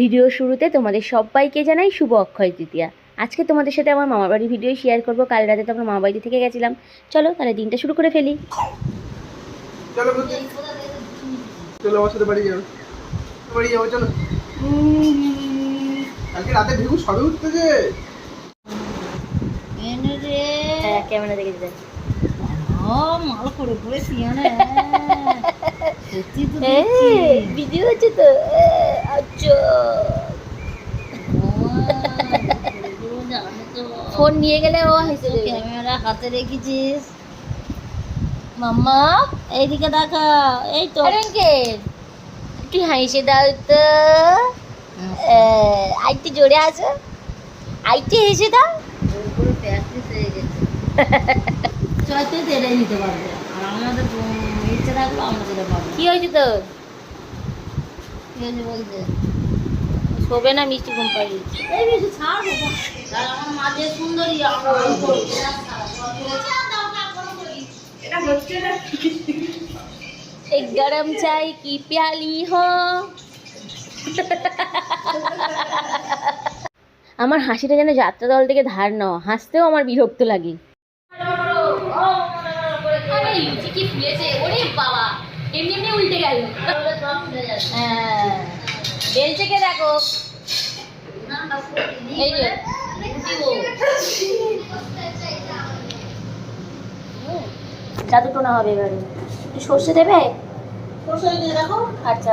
Video শুরুতে তোমাদের সবাইকে জানাই শুভ অক্ষয় তৃতীয়া। আজকে তোমাদের সাথে আমার মামার বাড়ির ভিডিও শেয়ার করব। কাল রাতে তো আমরা মামা বাড়ি থেকে গেছিলাম। চলো তাহলে দিনটা শুরু করে ফেলি। চলো আমার সাথে বাড়ি যাব বাড়ি যাব চলো। কালকে রাতে ঢেকু সবে উঠতেছে। এনে হ্যাঁ ক্যামেরা দেখে যাই মাল করে করে সিয়ানে সত্যি তো দেখছি। ভিডিও হচ্ছে তো আচ্ছা জানো তো ফোন নিয়ে গেলে ও হেসে দেবে। ক্যামেরা হাতে রেখেছিস। মাম্মা এইদিকে দেখা এই তো। একটু হাসে দাও তো। আইটি জোরে আছো? আইটি হেসে দাও। হয়ে চয়তে তেড়ে নিতে পারবে। আর আমাদের ইচ্ছে থাকল আমরা পারব কি হয়েছে তোর? কি হয়েছে বলতে? শোবে না মিষ্টি ঘুম পাড়ি এই বেশি ছাড় বাবা আর আমার মা যে সুন্দরী আমরা ওই করবো एक गरम चाय की प्याली हो আমার হাসিটা যেন যাত্রা দল থেকে ধার নেওয়া হাসতেও আমার বিরক্ত লাগে কি ফুলেছে ওরে বাবা এমনি এমনি উল্টে গেল হ্যাঁ বেলচে কে দেখো। এই যে জাদু টোনা হবে এবারে। সর্ষে দেবে? আচ্ছা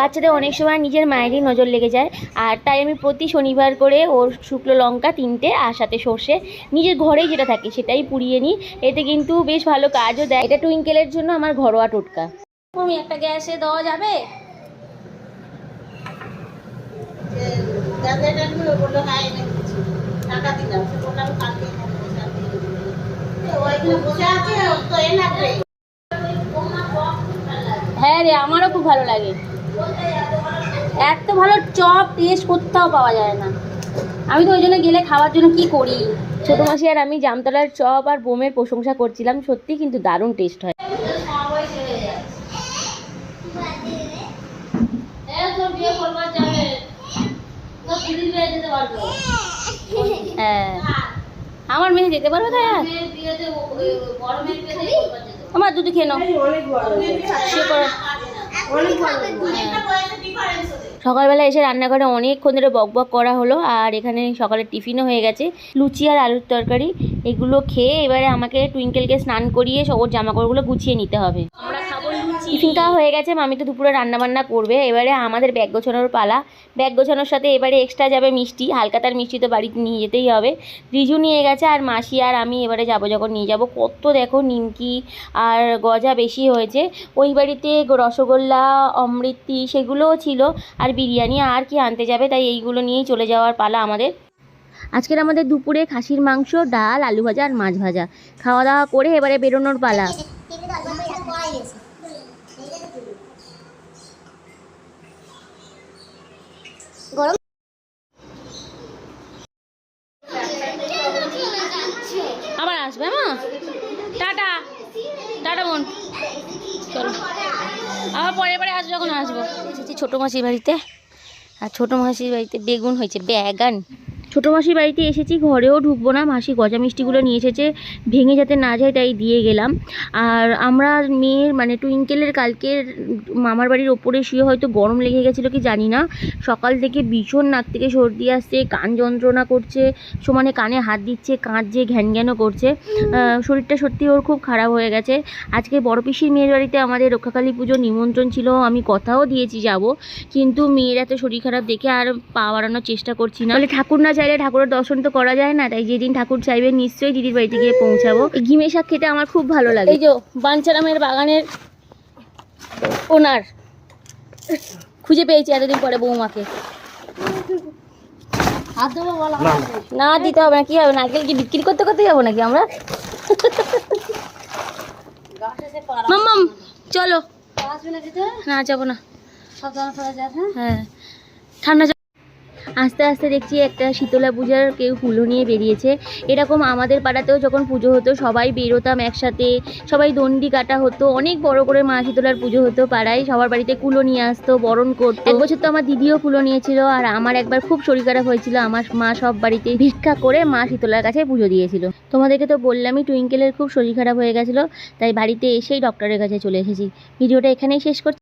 বাচ্চাদের অনেক সময় নিজের মায়েরই নজর লেগে যায়। আর তাই আমি প্রতি শনিবার করে ওর শুকনো লঙ্কা তিনটে আর সাথে সর্ষে। নিজের ঘরেই যেটা থাকে সেটাই পুড়িয়ে নিই। এতে কিন্তু বেশ ভালো কাজও দেয়। এটা টুইঙ্কেলের জন্য আমার ঘরোয়া টোটকা। একটা গ্যাসে দেওয়া যাবে? হ্যাঁ রে, আমারও খুব ভালো লাগে। এত ভালো চপ টেস্ট কোথাও পাওয়া যায় না। আমি তো ওই জন্য গেলে খাওয়ার জন্য কি করি? ছোটো মাসি আর আমি জামতলার চপ আর বোমের প্রশংসা করছিলাম, সত্যি কিন্তু দারুণ টেস্ট হয়। হ্যাঁ। আমার মেয়ে যেতে পারবে আমার দুধ খেয়ে নাও। করে- সকালবেলা এসে রান্নাঘরে অনেকক্ষণ ধরে বক বক করা হলো, আর এখানে সকালের টিফিনও হয়ে গেছে। লুচি আর আলুর তরকারি, এগুলো খেয়ে এবারে আমাকে টুইঙ্কেলকে স্নান করিয়ে সব জামাকাপড়গুলো গুছিয়ে নিতে হবে। আমরা খাব টিফিন খাওয়া হয়ে গেছে মামি তো দুপুরে রান্না বান্না করবে এবারে আমাদের ব্যাগ গোছানোর পালা ব্যাগ গোছানোর সাথে এবারে এক্সট্রা যাবে মিষ্টি হালকাতার মিষ্টি তো বাড়িতে নিয়ে যেতেই হবে রিজু নিয়ে গেছে আর মাসি আর আমি এবারে যাব যখন নিয়ে যাব কত দেখো নিমকি আর গজা বেশি হয়েছে ওই বাড়িতে রসগোল্লা অমৃতি সেগুলোও ছিল আর বিরিয়ানি আর কি আনতে যাবে তাই এইগুলো নিয়েই চলে যাওয়ার পালা আমাদের আজকের আমাদের দুপুরে খাসির মাংস ডাল আলু ভাজা আর মাছ ভাজা খাওয়া দাওয়া করে এবারে বেরোনোর পালা আবার আসবে, মা? টাটা। টাটা, বোন। চলো। আবার পরে পরে আসব, যখন আসব। ছোটো মাসির বাড়িতে। আর ছোটো মাসির বাড়িতে বেগুন হয়েছে ব্যাগান ছোটো মাসির বাড়িতে এসেছি, ঘরেও ঢুকবো না। মাসি গজা মিষ্টিগুলো নিয়ে এসেছে, ভেঙে যাতে না যায় তাই দিয়ে গেলাম। আর আমরা মেয়ের মানে টুইঙ্কেলের কালকের মামার বাড়ির ওপরে শুয়ে হয়তো গরম লেগে গেছিল কি জানি না। সকাল থেকে ভীষণ নাক থেকে সর্দি আসছে, কান যন্ত্রণা করছে, সমানে কানে হাত দিচ্ছে, কাঁদছে ঘ্যান ঘ্যানও করছে শরীরটা সত্যি ওর খুব খারাপ হয়ে গেছে। আজকে বড় পিসির মেয়ের বাড়িতে আমাদের রক্ষাকালী পুজোর নিমন্ত্রণ ছিল, আমি কথাও দিয়েছি যাব। কিন্তু মেয়ের এত শরীর খারাপ দেখে আর পা বাড়ানোর চেষ্টা করছি না। ঠাকুর না চাইলে ঠাকুরের দর্শন তো করা যায় না তাই যেদিন ঠাকুর চাইবে নিশ্চয়ই দিদির বাড়িতে গিয়ে পৌঁছাবো। এই ঘিমে শাক খেতে আমার খুব ভালো লাগে। এই যে বাঞ্ছারামের বাগানের ওনার খুঁজে পেয়েছি এতদিন পরে বৌমাকে। হাত দেবো বলো না। দিতে হবে না কি হবে? নারকেল কি বিক্রি করতে করতে যাব নাকি আমরা? মাম্মাম চলো। না যাব না। হ্যাঁ? হ্যাঁ। ঠান্ডা আস্তে আস্তে দেখছি একটা শীতলা পূজার কেউ কুলো নিয়ে বেরিয়েছে। এরকম আমাদের পাড়াতেও যখন পুজো হতো, সবাই বেরোতাম একসাথে, সবাই দণ্ডি কাটা হতো, অনেক বড় করে মা শীতলার পুজো হতো পাড়ায়। সবার বাড়িতে কুলো নিয়ে আসতো, বরণ করতো। এক বছর তো আমার দিদিও কুলো নিয়েছিল আর আমার একবার খুব শরীর খারাপ হয়েছিল। আমার মা সব বাড়িতে ভিক্ষা করে মা শীতলার কাছে পুজো দিয়েছিল। তোমাদেরকে তো বললামই টুইঙ্কেলের খুব শরীর খারাপ হয়ে গেছিল, তাই বাড়িতে এসেই ডক্টরের কাছে চলে এসেছি। ভিডিওটা এখানেই শেষ করছি।